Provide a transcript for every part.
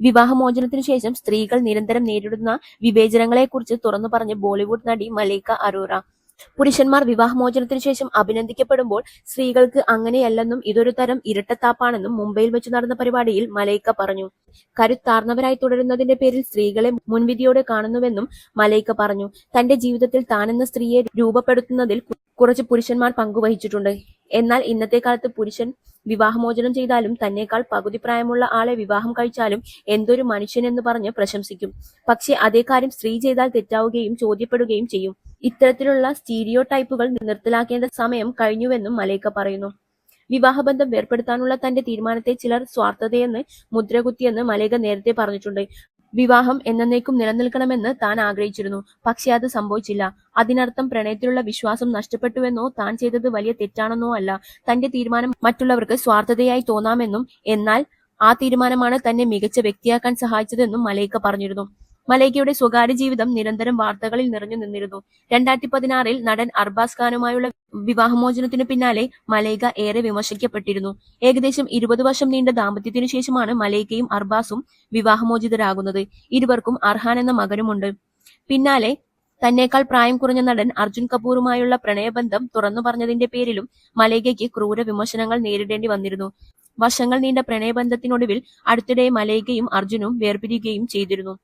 വിവാഹമോചനത്തിനു ശേഷം സ്ത്രീകൾ നിരന്തരം നേരിടുന്ന വിവേചനങ്ങളെക്കുറിച്ച് തുറന്നു പറഞ്ഞ് ബോളിവുഡ് നടി മലൈക്ക അറോറ. പുരുഷന്മാർ വിവാഹമോചനത്തിനു ശേഷം അഭിനന്ദിക്കപ്പെടുമ്പോൾ സ്ത്രീകൾക്ക് അങ്ങനെയല്ലെന്നും ഇതൊരു തരം ഇരട്ടത്താപ്പാണെന്നും മുംബൈയിൽ വെച്ച് നടന്ന പരിപാടിയിൽ മലൈക്ക പറഞ്ഞു. കരുത്താർന്നവരായി തുടരുന്നതിന്റെ പേരിൽ സ്ത്രീകളെ മുൻവിധിയോടെ കാണുന്നുവെന്നും മലൈക്ക പറഞ്ഞു. തന്റെ ജീവിതത്തിൽ താനെന്ന സ്ത്രീയെ രൂപപ്പെടുത്തുന്നതിൽ കുറച്ച് പുരുഷന്മാർ പങ്കുവഹിച്ചിട്ടുണ്ട്. എന്നാൽ ഇന്നത്തെ കാലത്ത് പുരുഷൻ വിവാഹമോചനം ചെയ്താലും തന്നെക്കാൾ പകുതി പ്രായമുള്ള ആളെ വിവാഹം കഴിച്ചാലും എന്തൊരു മനുഷ്യൻ എന്ന് പറഞ്ഞ് പ്രശംസിക്കും. പക്ഷെ അതേ കാര്യം സ്ത്രീ ചെയ്താൽ തെറ്റാവുകയും ചോദ്യപ്പെടുകയും ചെയ്യും. ഇത്തരത്തിലുള്ള സ്റ്റീരിയോ ടൈപ്പുകൾ നിർത്തലാക്കേണ്ട സമയം കഴിഞ്ഞുവെന്നും മലേക്ക പറയുന്നു. വിവാഹബന്ധം വേർപെടുത്താനുള്ള തന്റെ തീരുമാനത്തെ ചിലർ സ്വാർത്ഥതയെന്ന് മുദ്രകുത്തിയെന്ന് മലേക നേരത്തെ പറഞ്ഞിട്ടുണ്ട്. വിവാഹം എന്നേക്കും നിലനിൽക്കണമെന്ന് താൻ ആഗ്രഹിച്ചിരുന്നു. പക്ഷെ അത് സംഭവിച്ചില്ല. അതിനർത്ഥം പ്രണയത്തിലുള്ള വിശ്വാസം നഷ്ടപ്പെട്ടുവെന്നോ താൻ ചെയ്തത് വലിയ തെറ്റാണെന്നോ അല്ല. തന്റെ തീരുമാനം മറ്റുള്ളവർക്ക് സ്വാർത്ഥതയായി തോന്നാമെന്നും എന്നാൽ ആ തീരുമാനമാണ് തന്നെ മികച്ച വ്യക്തിയാക്കാൻ സഹായിച്ചതെന്നും മലൈക്ക പറഞ്ഞിരുന്നു. മലൈക്കയുടെ സ്വകാര്യ ജീവിതം നിരന്തരം വാർത്തകളിൽ നിറഞ്ഞു നിന്നിരുന്നു. രണ്ടായിരത്തി പതിനാറിൽ നടൻ അർബാസ് ഖാനുമായുള്ള വിവാഹമോചനത്തിനു പിന്നാലെ മലൈക ഏറെ വിമർശിക്കപ്പെട്ടിരുന്നു. ഏകദേശം ഇരുപത് വർഷം നീണ്ട ദാമ്പത്യത്തിനു ശേഷമാണ് മലൈകയും അർബാസും വിവാഹമോചിതരാകുന്നത്. ഇരുവർക്കും അർഹാൻ എന്ന മകനുമുണ്ട്. പിന്നാലെ തന്നേക്കാൾ പ്രായം കുറഞ്ഞ നടൻ അർജുൻ കപൂറുമായുള്ള പ്രണയബന്ധം തുറന്നു പറഞ്ഞതിന്റെ പേരിലും മലൈകയ്ക്ക് ക്രൂര വിമർശനങ്ങൾ നേരിടേണ്ടി വന്നിരുന്നു. വർഷങ്ങൾ നീണ്ട പ്രണയബന്ധത്തിനൊടുവിൽ അടുത്തിടെ മലൈകയും അർജുനും വേർപിരിയുകയും ചെയ്തിരുന്നു.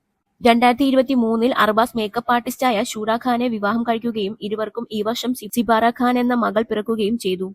രണ്ടായിരത്തി ഇരുപത്തി മൂന്നിൽ അർബാസ് മേക്കപ്പ് ആർട്ടിസ്റ്റായ ഷൂറ ഖാനെ വിവാഹം കഴിക്കുകയും ഇരുവർക്കും ഈ വർഷം സിബാറ ഖാൻ എന്ന മകൾ പിറക്കുകയും ചെയ്തു.